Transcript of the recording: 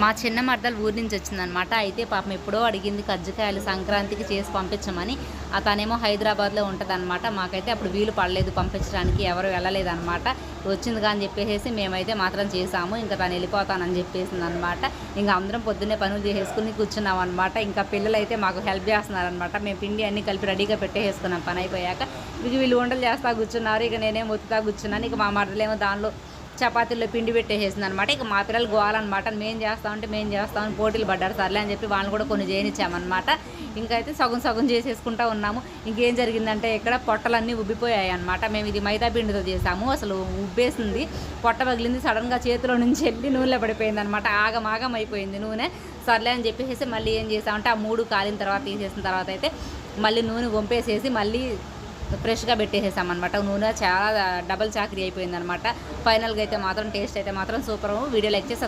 మా చిన్న మరదలు ఊరి నుంచి వచ్చిందనమాట అయితే పాపం ఎప్పుడో అడిగింది కజ్జికాయలు సంక్రాంతికి చేసి పంపించమని. అతనేమో తనేమో హైదరాబాద్లో ఉంటుందన్నమాట. మాకైతే అప్పుడు వీలు పడలేదు పంపించడానికి ఎవరు వెళ్ళలేదన్నమాట. వచ్చింది కానీ చెప్పేసి మేమైతే మాత్రం చేసాము ఇంకా తను వెళ్ళిపోతానని చెప్పేసింది అనమాట ఇంకా అందరం పొద్దున్నే పనులు చేసేసుకుని కూర్చున్నాం అనమాట ఇంకా పిల్లలు అయితే మాకు హెల్ప్ చేస్తున్నారనమాట మేము పిండి అన్ని కలిపి రెడీగా పెట్టేసుకున్నాం పని అయిపోయాక. ఇక వీళ్ళు వంటలు చేస్తా కూర్చున్నారు. ఇక నేనేం ఒత్తుతా కూర్చున్నాను. ఇక మా మరదలేమో దానిలో చపాతీల్లో పిండి పెట్టేసేసింది అనమాట ఇక మా పిల్లలు గోవాలన్నమాట. మేము చేస్తామంటే మేము చేస్తామని పోటీలు పడ్డారు. సర్లే అని చెప్పి వాళ్ళని కూడా కొన్ని చేయనిచ్చామన్నమాట. ఇంకైతే సగం సగం చేసేసుకుంటా ఉన్నాము. ఇంకేం జరిగిందంటే ఇక్కడ పొట్టలన్నీ ఉబ్బిపోయాయి అనమాట మేము ఇది మైదా పిండితో చేసాము. అసలు ఉబ్బేసింది. పొట్ట పగిలింది. సడన్గా చేతిలో నుంచి వెళ్ళి నూనెలో పడిపోయింది అనమాట ఆగమాగం అయిపోయింది నూనె. సర్లే అని చెప్పేసి మళ్ళీ ఏం చేసామంటే ఆ మూడు కాలిన తర్వాత తీసేసిన తర్వాత అయితే మళ్ళీ నూనె వంపేసేసి మళ్ళీ ఫ్రెష్గా పెట్టేసేసాం అనమాట నూనె చాలా డబల్ చాకరీ అయిపోయిందనమాట ఫైనల్గా అయితే మాత్రం టేస్ట్ అయితే మాత్రం సూపర్. వీడియో లైక్ చేసి